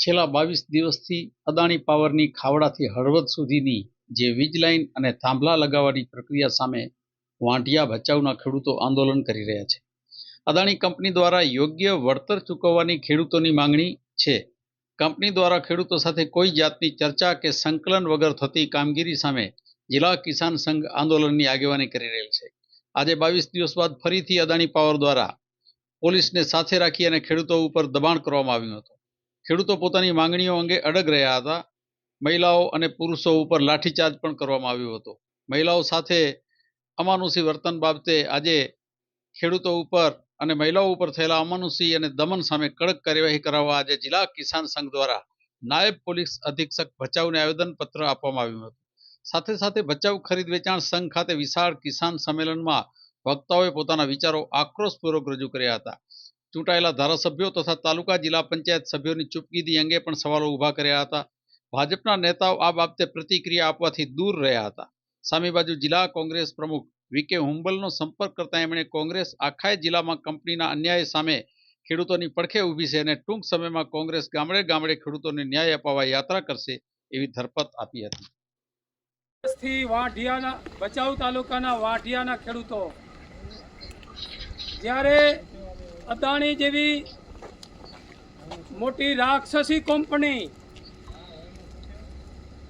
છેલ્લા બાવીસ દિવસથી અદાણી પાવરની ખાવડાથી હળવદ સુધીની જે વીજ લાઇન અને થાંભલા લગાવવાની પ્રક્રિયા સામે વાંટિયા ભચાઉના ખેડૂતો આંદોલન કરી રહ્યા છે. અદાણી કંપની દ્વારા યોગ્ય વળતર ચૂકવવાની ખેડૂતોની માંગણી છે. કંપની દ્વારા ખેડૂતો સાથે કોઈ જાતની ચર્ચા કે સંકલન વગર થતી કામગીરી સામે જિલ્લા કિસાન સંઘ આંદોલનની આગેવાની કરી રહેલ છે. આજે બાવીસ દિવસ બાદ ફરીથી અદાણી પાવર દ્વારા પોલીસને સાથે રાખી અને ખેડૂતો ઉપર દબાણ કરવામાં આવ્યું હતું. ખેડૂતો પોતાની માંગણીઓ અંગે અડગ રહ્યા હતા. મહિલાઓ અને પુરુષો ઉપર લાઠીચાર્જ પણ કરવામાં આવ્યો હતો. મહિલાઓ સાથે અમાનુષી વર્તન બાબતે આજે ખેડૂતો ઉપર અને મહિલાઓ ઉપર થયેલા અમાનુષી અને દમન સામે કડક કાર્યવાહી કરાવવા આજે જિલ્લા કિસાન સંઘ દ્વારા નાયબ પોલીસ અધિક્ષક ભચાઉને આવેદનપત્ર આપવામાં આવ્યું હતું. સાથે સાથે ભચાઉ ખરીદ વેચાણ સંઘ ખાતે વિશાળ કિસાન સંમેલનમાં વક્તાઓએ પોતાના વિચારો આક્રોશપૂર્વક રજૂ કર્યા હતા. ચૂંટાયેલા ધારાસભ્યો તથા તાલુકા જિલ્લા પંચાયત સભ્યોની ચૂપકીદી અંગે પણ સવાલો ઊભા કર્યા હતા. ભાજપના નેતાઓ આ બાબતે પ્રતિક્રિયા આપવાથી દૂર રહ્યા હતા. સામી બાજુ જિલ્લા કોંગ્રેસ પ્રમુખ વીકે હુંબલનો સંપર્ક કરતા એમણે કોંગ્રેસ આખાય જિલ્લામાં કંપનીના અન્યાય સામે ખેડૂતોની પડખે ઊભી છે અને ટૂંક સમયમાં કોંગ્રેસ ગામડે ગામડે ખેડૂતોને ન્યાય અપાવવા યાત્રા કરશે એવી ધરપત આપી હતી. થી વાઢિયાના, ભચાઉ તાલુકાના વાઢિયાના ખેડૂતો જ્યારે અદાણી જેવી મોટી રાક્ષસી કંપની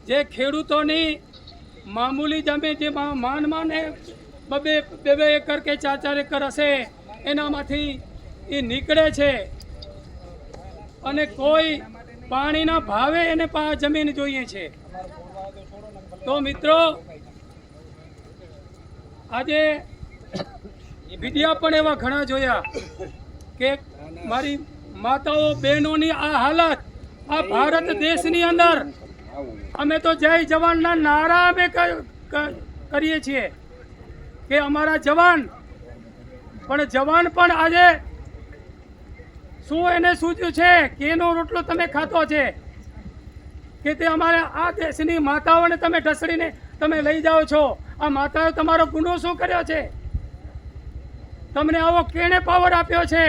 જે ખેડૂતોની મામૂલી જમીન જે માન માને બબે બે બે એકર કે ચાર ચાર એકર હશે, એનામાંથી એ નીકળે છે. અને કોઈ પાણીના ભાવે એને જમીન જોઈએ છે. તો મિત્રો, આજે વિડિયા પણ એવા ઘણા જોયા. કે મારી માતાઓ, બહેનોની આ હાલત આ ભારત દેશની અંદર અમે તો જય જવાનના નારા અમે કરીએ છીએ કે અમારા જવાન, પણ જવાન પણ આજે શું એને સૂચ્યું છે? કેનો રોટલો તમે ખાતો છે? કે તે અમારે આ દેશની માતાઓને તમે ઢસડીને તમે લઈ જાઓ છો? આ માતાઓ તમારો ગુનો શું કર્યો છે? તમને આવો કેણે પાવર આપ્યો છે?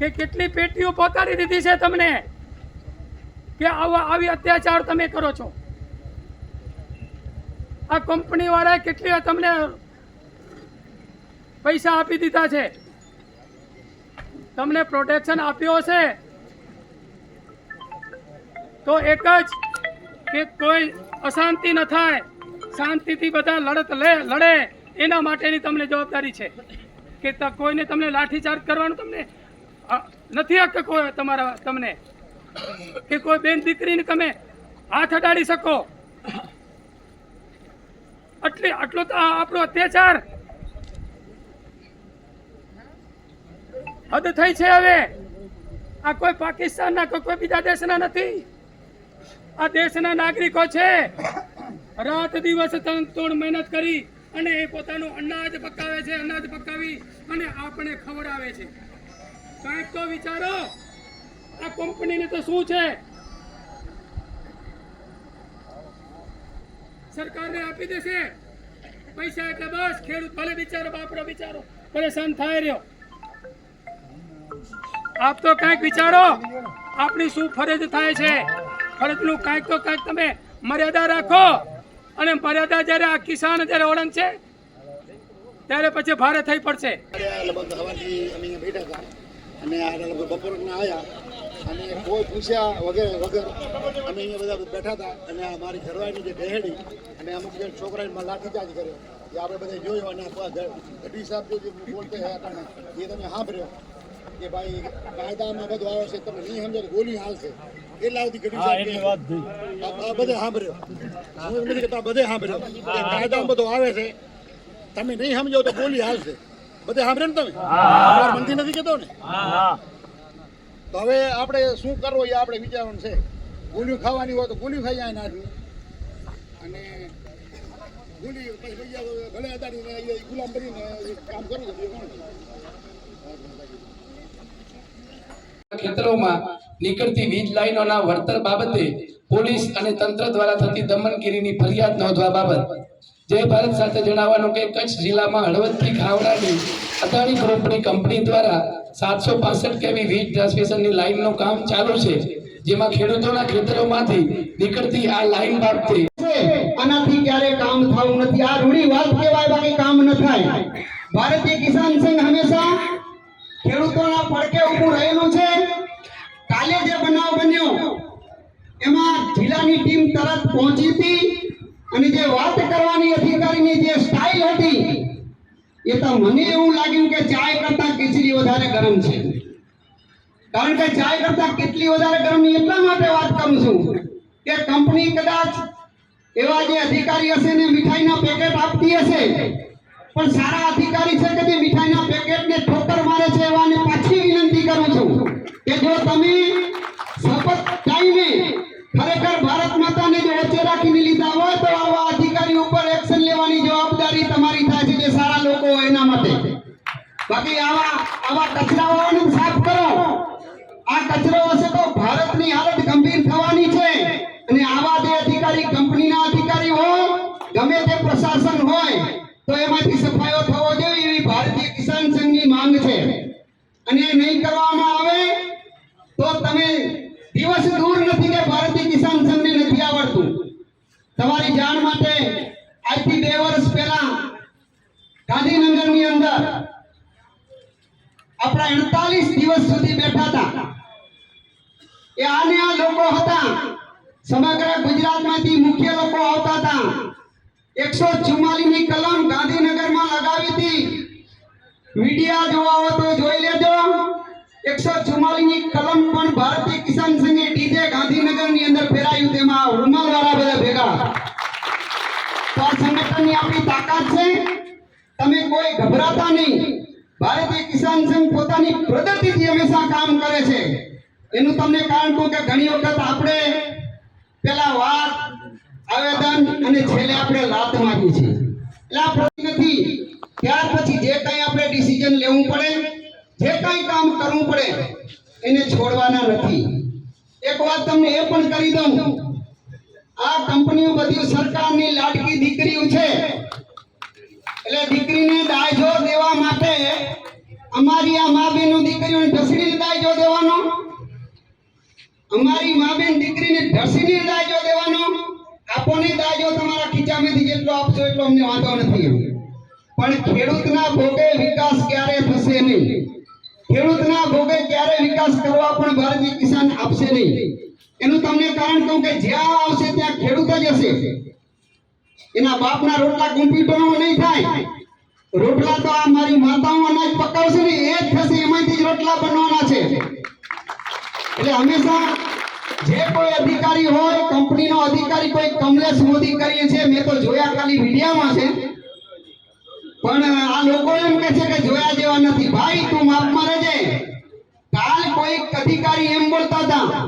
કે કેટલી પેટીઓ પહોંચાડી દીધી છે તમને? કે આવા આવી અત્યાચાર તમે કરો છો? આ કંપની વાળા કેટલી તમને પૈસા આપી દીધા છે? તમને પ્રોટેક્શન આપ્યો છે તો એક જ કે કોઈ અશાંતિ ન થાય, શાંતિથી બધા લડત લે, લડે. એના માટેની તમને જવાબદારી છે. કે કોઈને તમને લાઠીચાર્જ કરવાનું તમને નથી હક કોઈ તમારા તમને? કે કોઈ બેન દીકરીને તમે હાથ અડાડી શકો? એટલે આટલો તો આપણો અત્યાચાર. હદ થઈ છે હવે. આ કોઈ પાકિસ્તાનના કે કોઈ બીજા દેશના નથી. આ દેશના નાગરિકો છે. રાત દિવસ ત્રણ ત્રણ મહેનત કરી અને એ પોતાનું અનાજ પકાવે છે, અનાજ પકાવી અને આપણે ખવડાવે છે. કાંઈક તો વિચારો. આ કંપનીને તો શું છે? સરકારને આપી દેશે. પૈસા એટલે બસ, ખેડૂત ભલે બિચારો બાપડો બિચારો પરેશાન થાય રહ્યો. આપ તો કાંઈક વિચારો, આપણી શું ફરજ થાય છે? ફરજનું કાંઈક તો કાંઈક તમે મર્યાદા રાખો. અને મર્યાદા જ્યારે આ કિસાન જ્યારે ઓળંગશે ત્યારે પછી ભારે થઈ પડશે. અને આ લગભગ બપોરના આવ્યા અને કોઈ પૂછ્યા વગેરે વગર અમે અહીંયા બધા બેઠા હતા અને આ મારી ઘરવાળીની જે બહેડી અને અમુક જે છોકરાને લાઠીચાર્જ કર્યો એ આપણે બધા જોયું અને ગઢવી સાહેબ જે બોલતે હતા એ તમે સાંભળ્યો કે ભાઈ કાયદામાં બધું આવે છે તમે નહીં સમજો તો ગોલી હાલશે એટલા કહે. આ- આ બધે સાંભળ્યો. હું નથી કહેતો, બધે સાંભળ્યો. કાયદામાં બધું આવે છે તમે નહીં સમજો તો ગોલી હાલશે બધે સાંભળે ને તમે? મનથી નથી કેતો ને? તો હવે આપણે શું કરવું એ આપણે વિચારવાનું છે. ગોળીઓ ખાવાની હોય તો ગોળીઓ ખાઈ જાય નાખવી અને ગોળી પછી બીજા ભલે અદાડીને ગુલામ બનીને કામ કરવું છે કોણ ખેતરોમાં નીકળતી વીજ લાઈનોના વળતર બાબતે પોલીસ અને તંત્ર દ્વારા થતી દમનગીરીની ફરિયાદ નોંધવા બાબત જય ભારત સાથે જણાવવાનું કે કચ્છ જિલ્લામાં હળવદથી ખાવડાની અદાણી ગ્રુપની કંપની દ્વારા સાતસો પાસઠ કેવી વીજ ટ્રાન્સમિશનની લાઇનનું કામ ચાલુ છે, જેમાં ખેડૂતોના ખેતરોમાંથી નીકળતી આ લાઇન બાબતે આનાથી ક્યારે કામ થવું નથી. આ રૂડી વાત કહેવાય, બાકી કામ ન થાય. ભારતીય કિસાન સંઘ હંમેશા ખેડૂતોના પડકે ઊભું રહેલું છે. કાલે જે બનાવ બન્યો, એમાં જિલ્લાની ટીમ તરત પહોંચી હતી અને જે વાત કરવાની અધિકારીની જે સ્ટાઇલ હતી એ તો મને એવું લાગ્યું કે ચાય કરતા ખીચડી વધારે ગરમ છે. કારણ કે ચાય કરતા કેટલી વધારે ગરમ એટલા માટે વાત કરું છું કે કંપની કદાચ એવા જે અધિકારી હશે ને મીઠાઈના પેકેટ આપતી હશે, પણ સારા અધિકારી છે કે જે મીઠાઈના પેકેટને ઠોકર મારે છે એવાને પાછી વિનંતી કરું છું કે જો તમે શપથ ટાઈમે ખરેખર ભારત માતાને જો વચ્ચે રાખીને લીધા હોય તો આવા અધિકારી ઉપર એક્શન લેવાની જવાબદારી તમારી થાય છે જે સારા લોકો હોય એના માટે. બાકી આવા આવા કચરાઓને સાફ કરો. આ કચરો હશે તો ભારતની હાલત ગંભીર થવાની છે. અને આવા જે અધિકારી, કંપનીના અધિકારી હોય, ગમે તે પ્રશાસન હોય, તો એમાંથી સફાયો થવો જોઈએ એવી ભારતીય કિસાન સંઘની માંગ છે. અને નહીં કરવામાં આવે, તો તમે દિવસ દૂર નથી કે ભારતીય કિસાન સંઘને નથી આવડતું. તમારી જાણ માટે આજથી બે વર્ષ પહેલા ગાંધીનગરની અંદર આપણા 48 દિવસ સુધી બેઠા હતા. એ આને આ લોકો હતા. સમગ્ર ગુજરાતમાંથી મુખ્ય લોકો આવતા હતા. એકસો ચુમ્માલીસની કલમ ગાંધીનગરમાં લગાવી હતી. મીડિયા જોવા હોય તો જોઈ લેજો. એકસો ચુમ્માલીસની કલમ પણ ભારતીય કિસાન સંઘે ડીજે ગાંધીનગરની અંદર ફેરાયું તેમાં રૂમાલ વાળા બધા ભેગા. તો આ સંગઠનની આપણી તાકાત છે. તમે કોઈ ગભરાતા નહીં. ભારતીય કિસાન સંઘ પોતાની પ્રગતિથી હંમેશા કામ કરે છે. એનું તમને કારણ કહું કે ઘણી વખત આપણે પેલા વાત, આવેદન અને છેલ્લે આપણે લાત માગી છે. એટલે આ નથી. ત્યાર પછી જે કંઈ આપણે ડિસિઝન લેવું પડે, જે કંઈ કામ કરવું પડે, એને છોડવાના નથી. એક વાત તમને એ પણ કરી દઉં. આ કંપનીઓ બધી સરકારની લાડકી દીકરીઓ છે. એટલે દીકરીને દાયજો દેવા માટે અમારી આ મા બેનો દીકરીઓને ઢસડીને દાયજો દેવાનો. અમારી મા બેન દીકરીને ઢસીને દાયજો દેવાનો. આપોને દાજો તમારા ખીચામાંથી જેટલો આપશો એટલો અમને વાંધો નથી પણ ખેડૂતના ભોગે વિકાસ ક્યારે થશે નહીં? ખેડૂતના ભોગે ક્યારે વિકાસ કરવા પણ ભારતીય કિસાન આપશે નહીં. એનું તમને કારણ કહું કે જ્યાં આવશે ત્યાં ખેડૂત જ હશે. એના બાપના રોટલા કોમ્પ્યુટરમાં નહીં થાય. રોટલા તો આ મારી માતાઓ અનાજ પકાવશે ને એ જ થશે, એમાંથી જ રોટલા બનવાના છે. એટલે હંમેશા જે કોઈ અધિકારી હોય, કંપનીનો અધિકારી કોઈ કમલેશ મોદી કરીએ છે મેં તો જોયા ખાલી મીડિયામાં છે. પણ આ લોકો એમ કે છે કે જોયા જેવા નથી. ભાઈ, તું માપમાં રહેજે. કાલ કોઈ અધિકારી એમ બોલતા હતા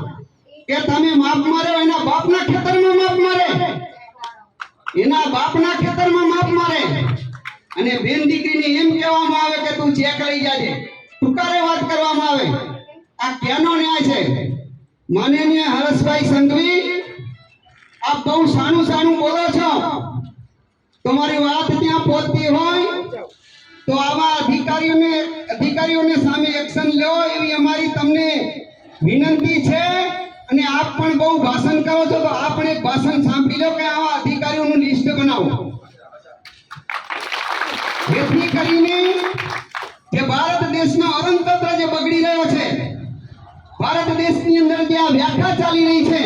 કે તમે માપ માર્યો એના બાપના ખેતરમાં માપ મારે એના બાપના ખેતરમાં માપ મારે અને બેન દીકરીને એમ કહેવામાં આવે કે તું ચેક લઈ જાજે. ટુકારે વાત કરવામાં આવે. આ ક્યાંનો ન્યાય છે? માનનીય હરસભાઈ સંઘવી, આપ બહુ સાનું સાનું બોલો છો. તમારી વાત ત્યાં પહોંચતી હોય તો આવા અધિકારીઓને અધિકારીઓને સામે એક્શન લો એવી અમારી તમને વિનંતી છે અને આપ પણ બહુ ભાષણ કરો છો તો આપ પણ એક ભાષણ સાંભળી લો કે આવા અધિકારીઓનું લિસ્ટ બનાવો. જેથી કરીને જે ભારત દેશનો અરણતંત્ર જે બગડી રહ્યો છે, ભારત દેશની અંદર જે આ વ્યાખ્યા ચાલી રહી છે.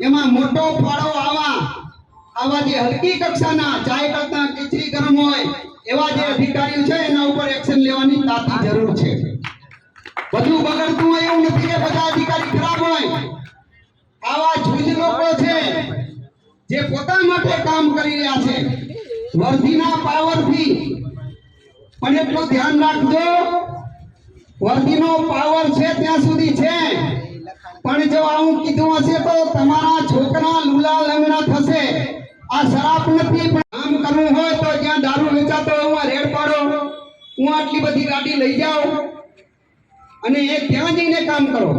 એમાં મોટો ફાળો આવા આવા જે હલકી કક્ષાના ચાય કરતા ખીચડી ગરમ હોય, એવા જે અધિકારીઓ છે, એના ઉપર એક્શન લેવાની તાતી જરૂર છે. બધું બગડતું હોય એવું નથી કે બધા અધિકારી ખરાબ હોય. આવા જૂજ લોકો છે, જે પોતા માટે કામ કરી રહ્યા છે. વર્ધીના પાવરથી. પણ એટલું ધ્યાન રાખજો, વર્ધીનો પાવર છે ત્યાં સુધી છે. પણ જો આવું કીધું હશે તો તમારા છોકરા લુલા લંગડા થશે. આ શરાબ નથી, પણ કામ કરવું હોય તો જ્યાં દારૂ વેચાતો હોય હું રેડ પાડો. હું આટલી બધી ગાડી લઈ જાઓ અને એ ત્યાં જઈને કામ કરો.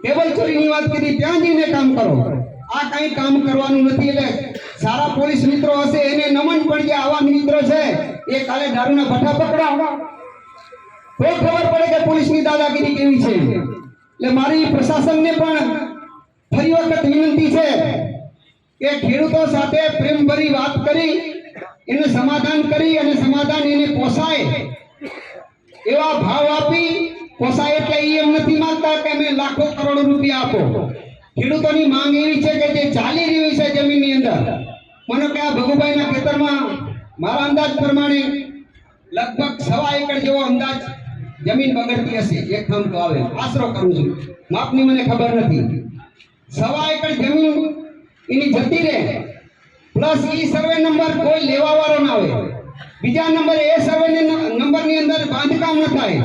ટેબલ ચોરીની વાત કીધી, ત્યાં જઈને કામ કરો. આ કઈ કામ કરવાનું નથી, એટલે સારા પોલીસ મિત્રો હશે, એને નમન પણ જે આવા મિત્રો છે, એ કાલે દારૂના ભઠ્ઠા પકડાવવા તો ખબર પડે કે પોલીસની દાદાગીરી કેવી છે? એટલે મારી પ્રશાસનને પણ ફરી વખત વિનંતી છે કે ખેડૂતો સાથે પ્રેમભરી વાત કરી, એને સમાધાન કરી અને સમાધાન એને પોસાય. એવા ભાવ આપી, પોસાય એટલે એ એમ નથી માંગતા કે અમે લાખો કરોડો રૂપિયા આપો. ખેડૂતોની માંગ એવી છે કે જે ચાલી રહ્યું છે જમીનની અંદર. મને કે આ ભગુભાઈના ખેતરમાં, મારા અંદાજ પ્રમાણે લગભગ સવા એકર જેવો અંદાજ જમીન બગડતી હશે, એક ખમ તો આવે. આશરો કરું છું. માપની મને ખબર નથી. સવા એકર જમીન એની જતી રહે પ્લસ ઈ સર્વે નંબર કોઈ લેવા વાળો ના હોય. બીજા નંબર એ સર્વે નંબરની અંદર બાંધકામ ન થાય.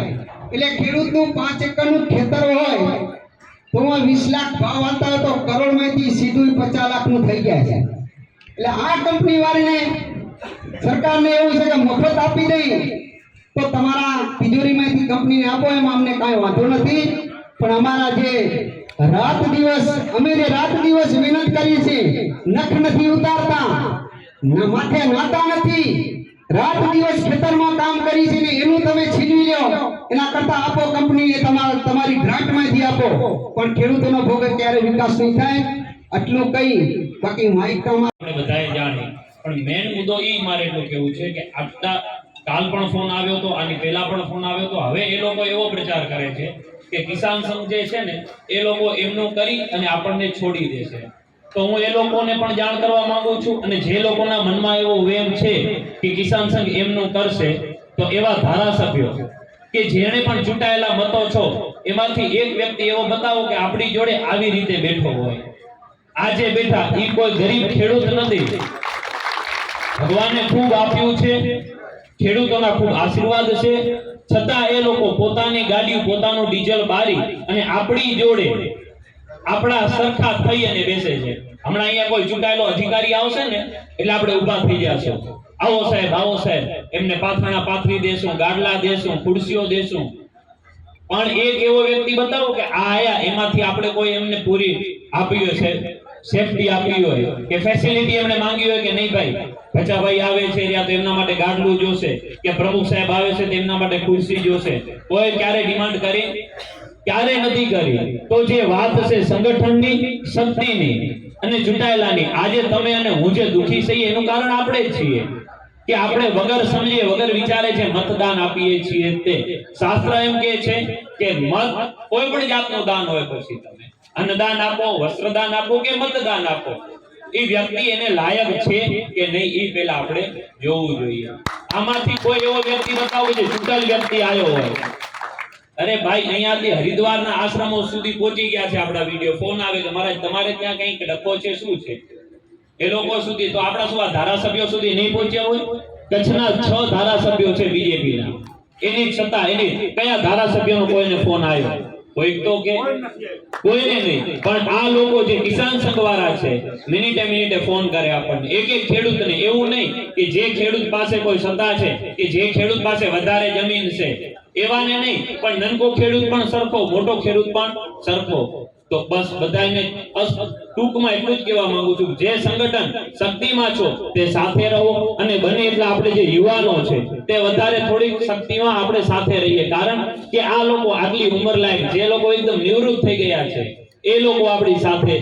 એટલે ખેડૂતનું પાંચ એકરનું ખેતર હોય, તો વીસ લાખ ભાવ આવતા હોય તો કરોડમાંથી સીધું પચાસ લાખનું થઈ ગયા છે. એટલે આ કંપની વાળીને સરકારને એવું છે કે મફત આપી દઈએ તો તમારા તિજોરીમાંથી કંપનીને આપો એમાં અમને કાંઈ વાંધો નથી. પણ અમારા જે રાત દિવસ, અમે રાત દિવસ મહેનત કરીએ છીએ, નખ નથી ઉતારતા, ના માથે નાતા નથી. રાત દિવસ ખેતરમાં કામ કરી છે ને એનું તમે છીનવી લો. એના કરતા આપો કંપનીને તમારા, તમારી ગ્રાન્ટમાંથી આપો. પણ ખેડૂતોનો ભોગ ક્યારે વિકાસ નહીં થાય, આટલું કહી બાકી માહિતીમાં આપણે બધાએ જાણી પણ મેન મુદ્દો એ મારે એટલું કેવું છે કે આટલા કાલ પણ ફોન આવ્યો તો, આની પહેલા પણ ફોન આવ્યો તો, હવે એ લોકો એવો પ્રચાર કરે છે કે કિસાન સંઘ છે ને, એ લોકો એમનું કરી અને આપણને છોડી દેશે તો હું એ લોકોને પણ જાણ કરવા માંગુ છું અને જે લોકોના મનમાં એવો વેમ છે કે કિસાન સંઘ એમનું કરશે, તો એવા ધારાસભ્યો કે જેણે પણ ચૂંટાયેલા મતો છો, એમાંથી એક વ્યક્તિ એવો બતાવો કે આપણી જોડે આવી રીતે બેઠો હોય. આજે બેઠા એ કોઈ ગરીબ ખેડૂત નથી. ભગવાને ખૂબ આપ્યું છે. ખેડૂતોના ખૂબ આશીર્વાદ છે. છતાં એ લોકો પોતાની ગાડી પોતાનું ડીઝલ બારી અને આપણી જોડે આપણા સરખા થઈ અને બેસે છે. હમણાં અહીંયા કોઈ ચૂંટાયેલો અધિકારી આવશે ને, એટલે આપણે ઊભા થઈ જશું આવો સાહેબ આવો સાહેબ. એમને પાથરણા પાથરી દેશું, ગાડલા દેશું, ખુરશીઓ દેશું. પણ એક એવો વ્યક્તિ બતાવો કે આ આયા, એમાંથી આપણે કોઈ એમને પૂરી આપી હોય છે સેફટી આપી હોય, કે ફેસિલિટી એમને માંગી હોય કે નહીં ભાઈ? ભચાભાઈ આવે છે ત્યાં તેમના માટે ગાડલું જોશે. કે પ્રમુખ સાહેબ આવે છે તેમના માટે ખુરશી જોશે. કોઈ ક્યારે ડિમાન્ડ કરી? ક્યારે નથી કરી? તો જે વાત છે સંગઠનની, શક્તિની અને ચૂંટાયેલાની, આજે તમે અને હું જે દુખી છીએ, એનું કારણ આપણે જ છીએ. કે આપણે વગર સમજીએ વગર વિચારે છે મતદાન આપીએ છીએ તે. શાસ્ત્ર એમ કહે છે કે મત કોઈ પણ જાતનું દાન હોય પછી તમે. અન્નદાન આપો, વસ્ત્રદાન આપો કે મતદાન આપો. એ વ્યક્તિ એને લાયક છે કે નહીં એ પેલા આપણે જોવું જોઈએ. આમાંથી કોઈ એવો વ્યક્તિ બતાવો જે છૂટલ વ્યક્તિ આવ્યો હોય. અરે ભાઈ, અહીંયાથી હરિદ્વારના આશ્રમો સુધી પહોંચી ગયા છે આપણા વીડિયો. ફોન આવે કે મહારાજ, તમારે ત્યાં કંઈક ડખો છે, શું છે? એ લોકો સુધી તો આપણા શું આ ધારાસભ્યો સુધી નહીં પહોંચ્યા હોય? કચ્છના છ ધારાસભ્યો છે બીજેપીના. એની છતાં, એની કયા ધારાસભ્યનો કોઈને ફોન આવ્યો? કોઈ તો કે કોઈને નહીં. પણ આ લોકો જે કિસાન સંઘ વાળા છે, મિનિટે મિનિટે ફોન કરે આપણને. એક એક ખેડૂતને એવું નહીં કે જે ખેડૂત પાસે કોઈ સત્તા છે, કે જે ખેડૂત પાસે વધારે જમીન છે એવાને નહીં, પણ નનકો ખેડૂત પણ સરખો, મોટો ખેડૂત પણ સરખો. તો બસ બધાને ટૂંકમાં એટલું જ કહેવા માંગુ છું, જે સંગઠન શક્તિમાં છો, તે સાથે રહો. અને બને એટલા આપણે જે યુવાનો છે, તે વધારે થોડીક શક્તિમાં આપણે સાથે રહીએ. કારણ કે આ લોકો આગલી ઉંમર લાયક, જે લોકો એકદમ નિવૃત્ત થઈ ગયા છે, એ લોકો આપણી સાથે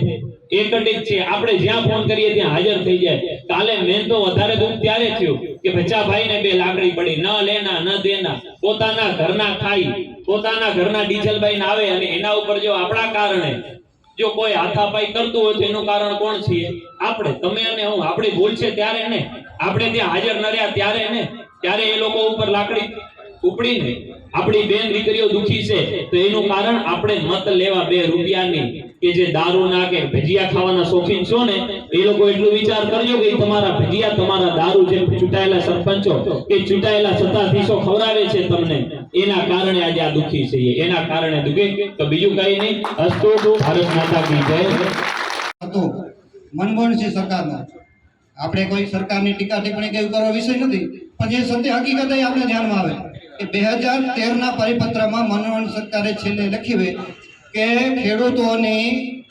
એકંડિત છે. આપણે જ્યાં ફોન કરીએ ત્યાં હાજર થઈ જાય. કાલે મેન તો વધારે દુઃખ ત્યારે થયું. કે ભાઈ ને બે લાકડી પડી, ન લેના, ન દેના, પોતાના ઘરના ખાઈ, પોતાના ઘરના ડીઝલબાઈ આવે અને એના ઉપર જો આપણા કારણે જો કોઈ હાથાપાઈ કરતું હોય તો એનું કારણ કોણ છે? આપણે. તમે અને હું. આપણી ભૂલ છે ત્યારે ને. આપણે ત્યાં હાજર ન રહ્યા ત્યારે ને. ત્યારે એ લોકો ઉપર લાકડી ઉપડીને આપણી બેન દીકરીઓ દુખી છે, તો એનું કારણ આપણે મત લેવા બે રૂપિયાની કે જે દારૂ ના કે ભજીયા ખાવાના શોખીન છો ને, એ લોકો એટલું વિચાર કરજો કે તમારા ભજીયા, તમારા દારૂ જે ચૂંટાયેલા સરપંચો કે ચૂંટાયેલા સત્તાધીશો ખવડાવે છે તમને, એના કારણે આજે આ દુખી છે એના કારણે દુખે, તો બીજું કઈ નહીં. અસ્તુ ભારત માતા કી જય. હતું મનમોહનસિંહ સરકારનો આપણે કોઈ સરકારની ટીકા ટિપ્પણી કે કરવા વિષય નથી, પણ જે સત્ય હકીકત આપણે ધ્યાનમાં આવે. કે બે હજાર તેરના પરિપત્રમાં મનમોહન સરકારે છેલ્લે લખ્યું કે ખેડૂતોની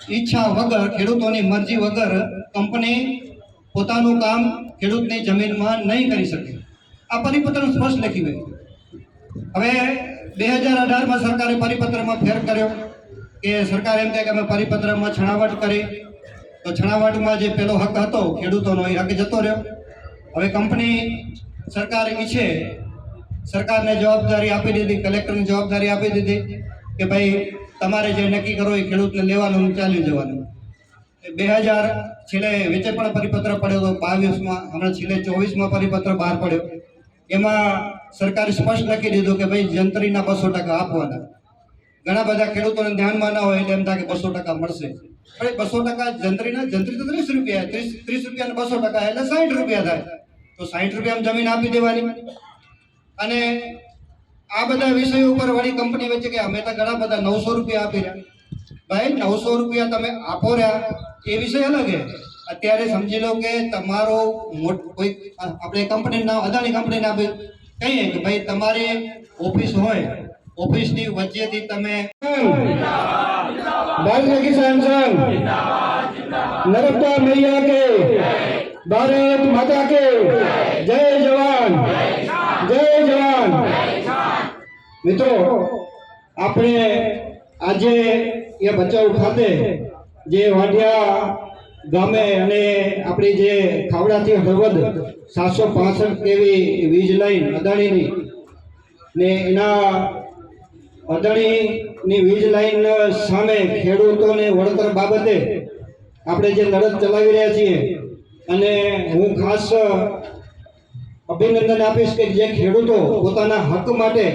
ઈચ્છા વગર, ખેડૂતોની મરજી વગર કંપની પોતાનું કામ ખેડૂતની જમીનમાં નહીં કરી શકે. આ પરિપત્ર સ્પષ્ટ લખ્યું હવે બે હજાર અઢારમાં સરકારે પરિપત્રમાં ફેર કર્યો કે સરકાર એમ કહે કે અમે પરિપત્રમાં છણાવટ કરી. તો છણાવટમાં જે પેલો હક હતો, ખેડૂતોનો એ હક જતો રહ્યો. હવે કંપની સરકાર ઈચ્છે સરકારને જવાબદારી આપી દીધી, કલેક્ટરને જવાબદારી આપી દીધી કે ભાઈ તમારે જે નક્કી કરો એ ખેડૂતને લેવાનું ચાલી જવાનું. બે હજાર છેલ્લે વેચે પણ પરિપત્ર પડ્યો હતો બાવીસમાં, હમણાં છેલ્લે ચોવીસમાં પરિપત્ર બહાર પડ્યો. એમાં સરકારે સ્પષ્ટ લખી દીધું કે ભાઈ જંત્રીના બસો ટકા આપવાના. ઘણા બધા ખેડૂતોને ધ્યાનમાં ના હોય એટલે એમ થાય કે બસો ટકા મળશે. પણ એ બસો ટકા જંત્રીના, જંત્રી તો ત્રીસ રૂપિયા, ત્રીસ ત્રીસ રૂપિયા બસો ટકા એટલે સાઠ રૂપિયા થાય. તો સાઠ રૂપિયામાં જમીન આપી દેવાની. અને આ બધા વિષયો ઉપર વળી કંપની વચ્ચે કે અમે તો ઘણા બધા નવસો રૂપિયા આપી રહ્યા. ભાઈ, નવસો રૂપિયા તમે આપો રહ્યા. એ વિષય અલગ છે. અત્યારે સમજી લો કે તમારો કોઈ, આપણે કંપનીનું નામ અદાણી કંપની નામ કહીએ કે ભાઈ તમારી ઓફિસ હોય ઓફિસની વચ્ચેથી તમે બસ કિસાન નરમદા મૈયા કે ભારત માતા કે જય જવાન જય જવાન મિત્રો આપણે આજે એ બચાવ ખાતે જે વાઢિયા ગામે અને આપણી જે ખાવડાથી હળવદ સાતસો પાસઠ કેવી વીજ લાઈન અદાણીની ને એના અદાણીની વીજ લાઈન સામે ખેડૂતોને વળતર બાબતે આપણે જે લડત ચલાવી રહ્યા છીએ અને હું ખાસ અભિનંદન આપીશ કે જે ખેડૂતો પોતાના હક માટે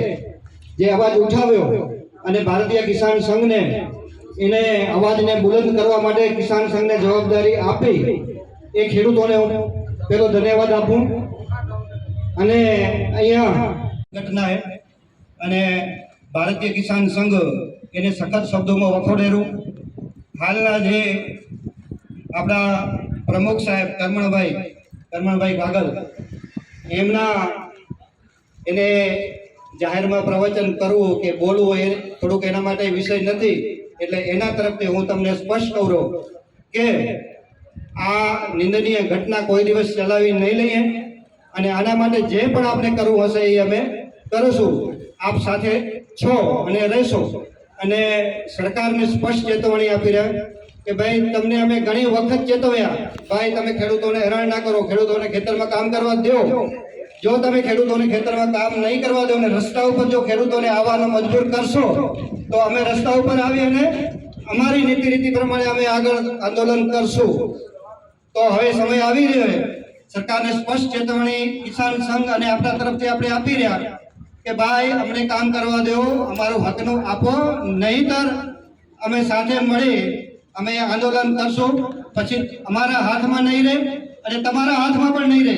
જે અવાજ ઉઠાવ્યો અને ભારતીય કિસાન સંઘને એને અવાજને બુલંદ કરવા માટે કિસાન સંઘને જવાબદારી આપી, એ ખેડૂતોને હું પેલો ધન્યવાદ આપું. અને અહીંયા ઘટના અને ભારતીય કિસાન સંઘ એને સખત શબ્દોમાં વખોડેલું. હાલના જે આપણા પ્રમુખ સાહેબ કરમણભાઈ કરમણભાઈ ભાગલ, એમના એને જાહેરમાં પ્રવચન કરવું કે બોલવું એ થોડુંક એના માટે વિષય નથી, એટલે એના તરફથી હું તમને સ્પષ્ટ કહું કે આ નિંદનીય ઘટના કોઈ દિવસ ચલાવી નહીં લઈએ અને આના માટે જે પણ આપણે કરવું હશે એ અમે કરીશું. આપ સાથે છો અને રહેશો. અને સરકારને સ્પષ્ટ ચેતવણી આપી રહ્યા કે ભાઈ, તમને અમે ઘણી વખત ચેતવ્યા. ભાઈ, તમે ખેડૂતોને હેરાન ના કરો. ખેડૂતોને ખેતરમાં કામ કરવા દો. જો તમે ખેડૂતોને ખેતરમાં કામ નહીં કરવા દો અને રસ્તા ઉપર જો ખેડૂતોને આવવાનો મજબૂર કરશો, તો અમે રસ્તા ઉપર આવી અને અમારી નીતિ રીતિ પ્રમાણે અમે આગળ આંદોલન કરશું. તો હવે સમય આવી રહ્યો છે. સરકારને સ્પષ્ટ ચેતવણી કિસાન સંઘ અને આપણા તરફથી આપણે આપી રહ્યા કે ભાઈ, અમને કામ કરવા દો, અમારું હકનું આપો. નહીંતર અમે સાથે મળી અમે આંદોલન કરશું, પછી અમારા હાથમાં નહીં રહે અને તમારા હાથમાં પણ નહીં રહે.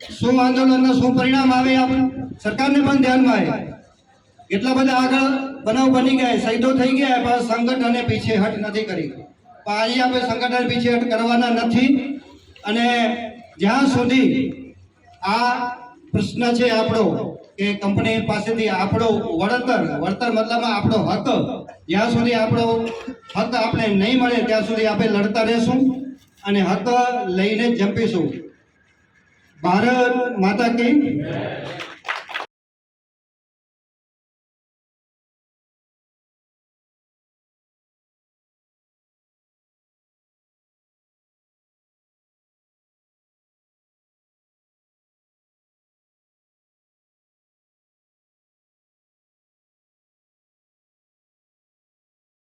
શું આંદોલનનું શું પરિણામ આવે આપ સરકારને પણ ધ્યાનમાં આવે. એટલા બધા આગળ બનાવ બની ગયા, શહીદો થઈ ગયા, પણ સંગઠને પીછેહટ નથી કરી. પણ આજે આપણે સંગઠન પીછેહટ કરવાના નથી. અને જ્યાં સુધી આ પ્રશ્ન છે આપણો કે કંપની પાસેથી આપણો વળતર વળતર મતલબમાં આપણો હક, જ્યાં સુધી આપણો હક આપણે નહીં મળે, ત્યાં સુધી આપણે લડતા રહેશું અને હક લઈને જંપીશું. ભારત માતા કી